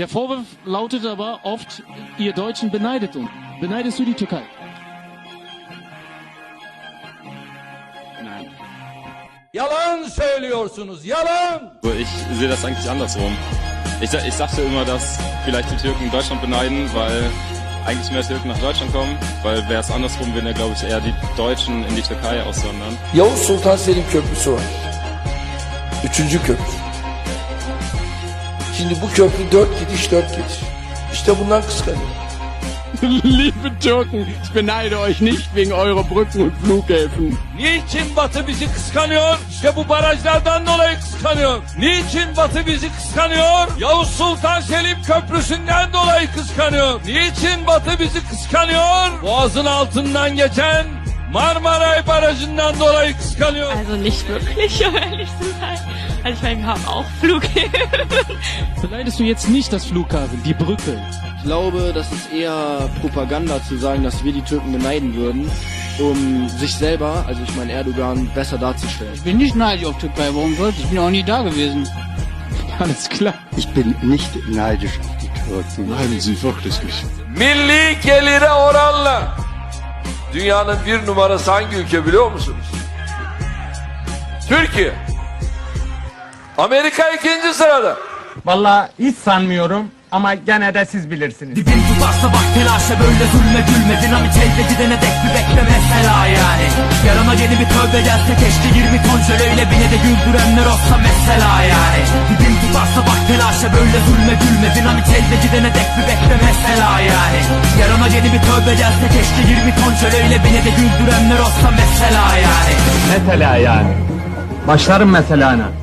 Der Vorwurf lautet aber oft, ihr Deutschen beneidet uns. Beneidest du die Türkei? Nein. Yalan söylüyorsunuz, yalan! Ich sehe das eigentlich andersrum. Ich, ich dachte immer, dass vielleicht die Türken Deutschland beneiden, weil eigentlich mehr Türken nach Deutschland kommen, weil wäre es andersrum, würden ja glaube ich eher die Deutschen in die Türkei aussondern. Yavuz Sultan Selim Köprüsü var. Üçüncü köprü. Şimdi bu köprü dört gidiş dört geliş. İşte bundan kıskanıyor. Liebe Türken, ich beneide euch nicht wegen eurer Brücken und Flughäfen. Niçin Batı bizi kıskanıyor? İşte bu barajlardan dolayı kıskanıyor. Niçin Batı bizi kıskanıyor? Yavuz Sultan Selim Köprüsü'nden dolayı kıskanıyor. Niçin Batı bizi kıskanıyor? Boğazın altından geçen Marmaray Barajı'ndan dolayı kıskanıyor. Also nicht wirklich, um ehrlich zu sein. Also ich meine, wir haben auch Flughäfen. Beneidest du jetzt nicht das Flughafen, die Brücke? Ich glaube, das ist eher Propaganda zu sagen, dass wir die Türken beneiden würden, um sich selber, also ich meine Erdogan, besser darzustellen. Ich bin nicht neidisch auf Türkei, warum sollte ich? Ich bin auch nie da gewesen. Alles klar. Ich bin nicht neidisch auf die Türken. Nein, sie wirklich nicht. Milli gelire oranla dünyanın bir numarası hangi ülke biliyor musunuz? Türkiye. Amerika ikinci sırada. Vallahi hiç sanmıyorum ama gene de siz bilirsiniz. Dibin tutarsa bak telaşa böyle zulme gülme Dinamit elde gidene dek bir bekle mesela yani Yarama yeni bir tövbe gelse keşke 20 ton şöleyle bine de güldürenler olsa mesela yani Dibin tutarsa bak telaşa böyle zulme gülme Dinamit elde gidene dek bir bekle mesela yani Yarama yeni bir tövbe gelse keşke 20 ton şöleyle bine de güldürenler olsa mesela yani Mesela yani. Başlarım meselana.